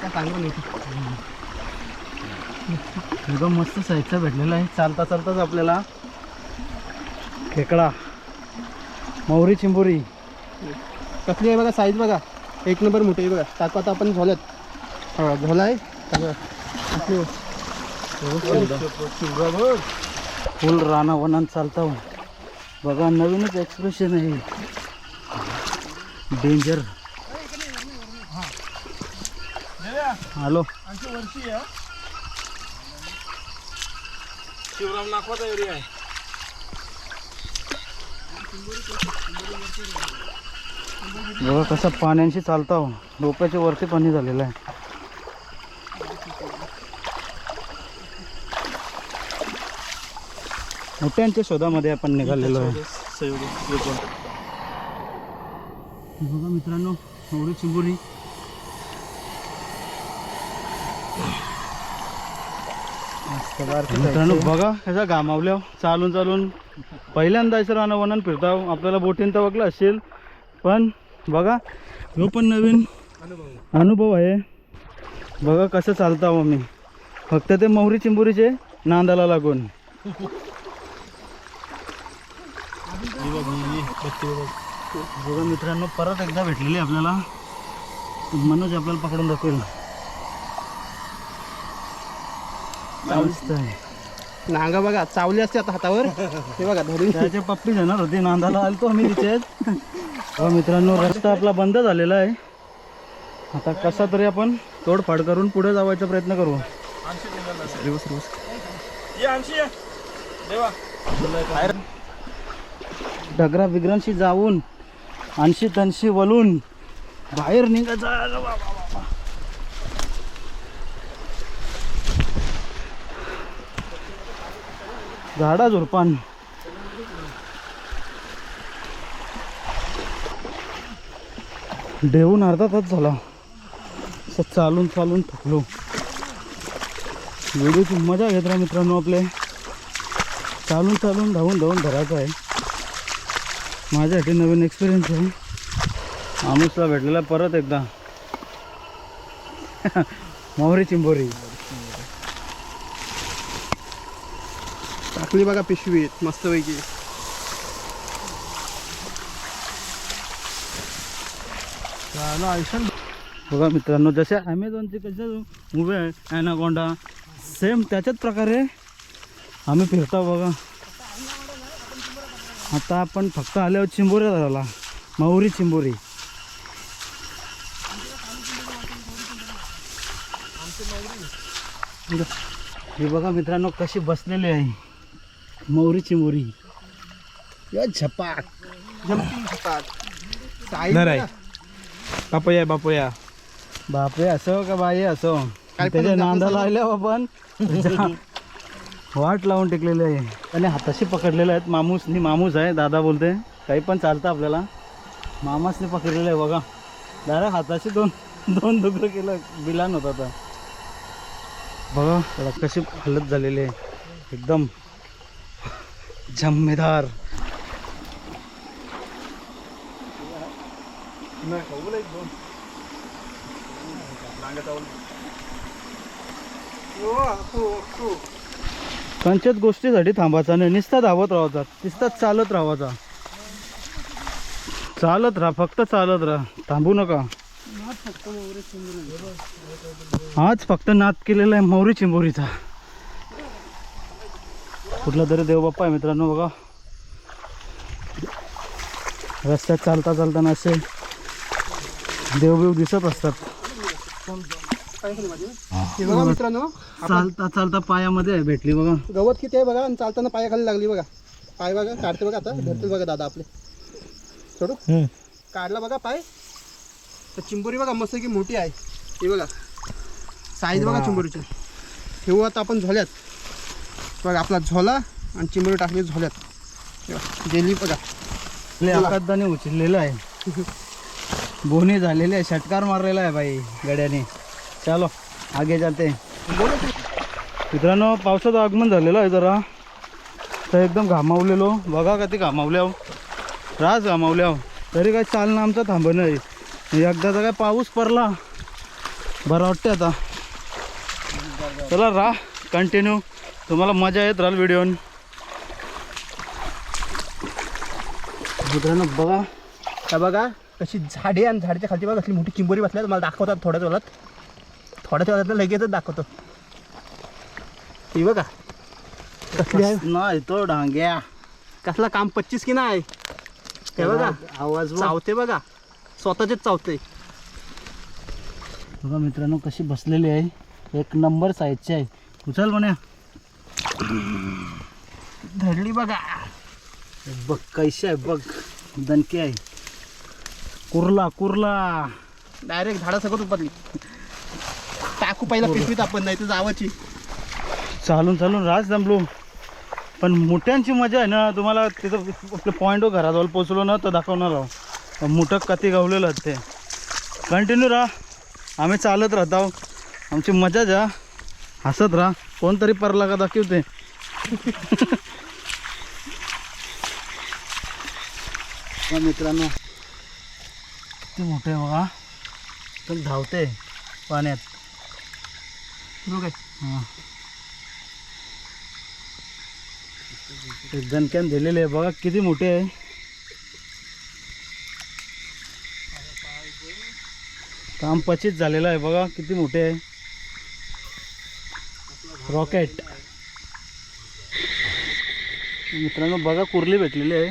काय चांगलं एकदम मस्त साईजचा भेटलेला आहे. चालता चालताच आपल्याला खेकडा मौरी चिंबोरी. कसली आहे बघा साईज बघा. एक नंबर मोठी आहे बघा. टाकू आता आपण झोलत हा झोला आहे फुल राणा वनान चालता हो. बघा नवीनच एक्सप्रेशन आहे. Danger hello. शिवराम नागवाचा एरिया आहे. बघा कसं पाण्याशी चालता हो. डोक्याच्या वरती पाणी झालेलं आहे. मोठ्यांच्या शोधामध्ये आपण निघालेलो आहे. बघा मित्रांनो एवढी चिंबुरी मित्रांनो बघा ह्याचा घामावल्या चालून चालून पहिल्यांदा राहणं वनान फिरता आपल्याला बोटीन तर बघलं असेल पण बघा ह्यो पण नवीन अनुभव आहे. बघा कसं चालता हो मी फक्त ते मोहरी चिंबुरीचे नांदाला लागून. बघा मित्रांनो परत एकदा भेटलेली आपल्याला. मनोज आपल्याला पकडून दाखवेल मस्त आहे नांगा बघा चावली असते आता हातावर. ते बघा धरून. त्याचे पप्पी जाणार होते नांदाला आलतो आम्ही तिच्यात मित्रांनो रस्ता आपला बंद झालेला आहे. आता कसा तरी आपण तोडफाड करून पुढे जावायचा प्रयत्न करू. डगरा बिगरांशी जाऊन ऐंशी तनशी वलून बाहेर निघायचं. झाडा झुडपान देऊन अर्धा तास झाला. असं चालून चालून थकलो. व्हिडिओची मजा घेत राहा मित्रांनो आपले. चालून चालून धावून धावून धरायचं आहे. माझ्यासाठी नवीन एक्सपिरियन्स आहे. आमुसला भेटलेला परत एकदा. मोहरी चिंबोरी. टाकली बघा पिशवी मस्त पैकी बघा मित्रांनो जसे ॲमेझॉनचे कसे उभे आहे ॲनाकोंडा सेम त्याच्याच प्रकारे आम्ही फिरतो बघा. आता आपण फक्त आल्यावर चिंबोऱ्या झाला माहुरी चिंबोरी. हे बघा मित्रांनो कशी बसलेली आहे. मौरी चिंबोरी या झपाक नाही. बघा. बापया बापया. बापरे असो का बाई असो. काय पण त्याच्या आपलं आल्या आपण वाट लावून टेकलेले आहे. आणि हाताशी पकडलेले आहेत मामूसनी मामूस आहे दादा बोलते काही पण चालतं आपल्याला. मामासने पकडलेलं आहे बघा. दादा हाताशी दोन दोन दुखरं केलं. बिलान होता आता. बघा त्याला कशी हालत झालेली आहे. एकदम जम्मेदार। कंच्यात गोष्टीसाठी थांबायचा नाही नुसता धावत राहायचा. नुसता चालत राहायचा. चालत राहा फक्त चालत राहा. थांबू नका. आज फक्त नाद केलेला आहे मोरी चिंबोरीचा. कुठला तरी देवबाप्पा आहे मित्रांनो बघा. रस्त्यात चालता चालताना असे देवबिव दिसत असतात. हे. बघा मित्रांनो चालता चालता पायामध्ये भेटली बघा. गवत किती आहे बघा आणि चालताना पायाखाली लागली बघा. पाय बघा काढते बघा आता. धरतील बघा दादा आपले. सोडू? काढला बघा पाय. तर चिंबोरी बघा मस्त की मोठी आहे. ही बघा. साईज बघा चिंबोरीची. ठेवू आता आपण झोल्यात. बघा आपला झोला आणि चिंबोरी टाकली झोल्यात. गेली बघा. लय अकादाने उचललेलं आहे. बोनी झालेली आहे षटकार मारलेला आहे बाई गड्याने. चलो आगे जाते. मित्रांनो पावसाचं आगमन झालेलं आहे जरा. तर एकदम घामावलेलो. बघा का ते घामावल्या रास घामावल्या तरी काय चालणं आमचं थांबणं आहे. एकदा तर काय पाऊस पडला. बरं वाटते आता. चला राहा कंटिन्यू तुम्हाला मजा येत राहील व्हिडिओ मित्रांनो बघा. का बघा कशी झाडे आणि झाडीच्या खालती बघा कसली मोठी चिंबोरी बसल्या मला दाखवतात थोड्याच वेळात. थोड्याच वेळात लगेचच दाखवतो. ही बघा. कसली आहे? नाही तो डांग्या? कसला काम पच्चीस की नाही? बघा. आवाज. चावते बघा. स्वतःचेच चावते. बघा मित्रांनो कशी बसलेली आहे. एक नंबर साईजची आहे. उचल म्हणे. धरली बघा. बघ कैशी आहे बघ. दणकी आहे. कुर्ला कुर्ला. डायरेक्ट झाडा सगळं उपरली टाकू पहिला पिशवीत आपण नाही तर जावाची. चालून चालून राज जमलो पण मोठ्यांची मजा आहे ना तुम्हाला तिथं आपल्या पॉईंटवर घराजवळ पोचलो ना तर दाखवणार आहो. मोठं कती गावलेलं आहे ते. कंटिन्यू राहा. आम्ही चालत राहतो. आमची मजा जा हसत राहा. कोणतरी परला का दाखवते मित्रांनो. किती मोठे आहे बघा. तर धावते पाण्यात. ते दिलेले आहे बघा किती मोठे आहे. काम पचित झालेलं आहे बघा किती मोठे आहे. रॉकेट मित्रांनो बघा कुर्ली भेटलेली आहे.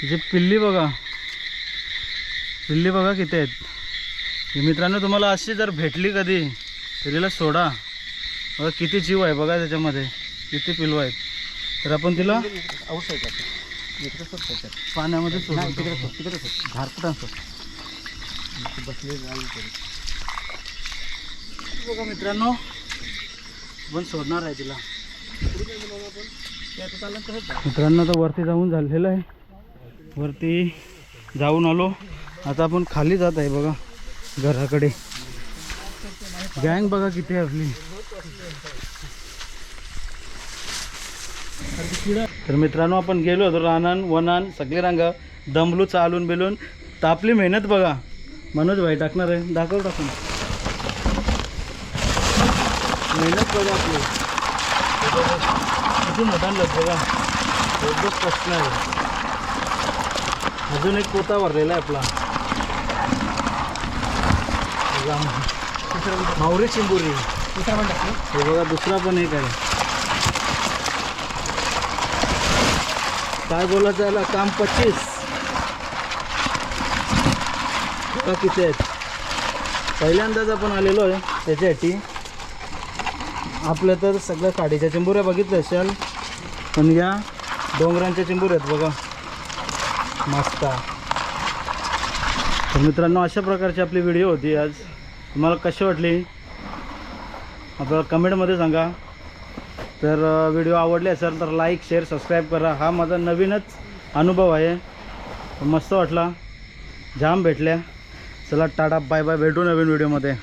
तिचे पिल्ली बघा. पिल्ली बघा किती आहेत. ही मित्रांनो तुम्हाला अशी जर भेटली कधी तर तिला सोडा. बघा किती जीव आहे बघा त्याच्यामध्ये. किती पिलू आहेत. तर आपण तिला पाण्यामध्ये बघा मित्रांनो पण सोडणार आहे तिला. मित्रांनो तर वरती जाऊन झालेलं आहे. वरती जाऊन आलो. आता आपण खाली जात आहे बघा घराकडे. गँग बघा किती आहे आपली. तर मित्रांनो आपण गेलो होतो रानान वनान सगळे रांगा दमलू चालून बिलून. तर आपली मेहनत बघा. मनोज भाई टाकणार आहे. दाखव टाकून मेहनत बघा आपली. किती मोठा लस बघा. एकदम प्रश्न आहे. अजून एक पोता भरलेला आहे आपला. मावरी चिंबुरी. दुसरा पण हे बघा दुसरा पण एक आहे. काय बोलायचं याला? काम पच्चीस. का किती आहेत. पहिल्यांदाच आपण आलेलो आहे त्याच्यासाठी. आपलं तर सगळ्या काडीच्या चिंबुऱ्या बघितल्या असेल पण या डोंगरांच्या चिंबुऱ्या आहेत बघा. मस्त. तर मित्रांनो अशा प्रकारची आपली व्हिडिओ होती आज. तुम्हाला कशी वाटली? आपल्याला कमेंटमध्ये सांगा. तर व्हिडिओ आवडले असेल तर लाईक शेअर सबस्क्राईब करा. हा माझा नवीनच अनुभव आहे. मस्त वाटला. जाम भेटल्या. चला टाटा बाय बाय भेटू नवीन व्हिडिओमध्ये.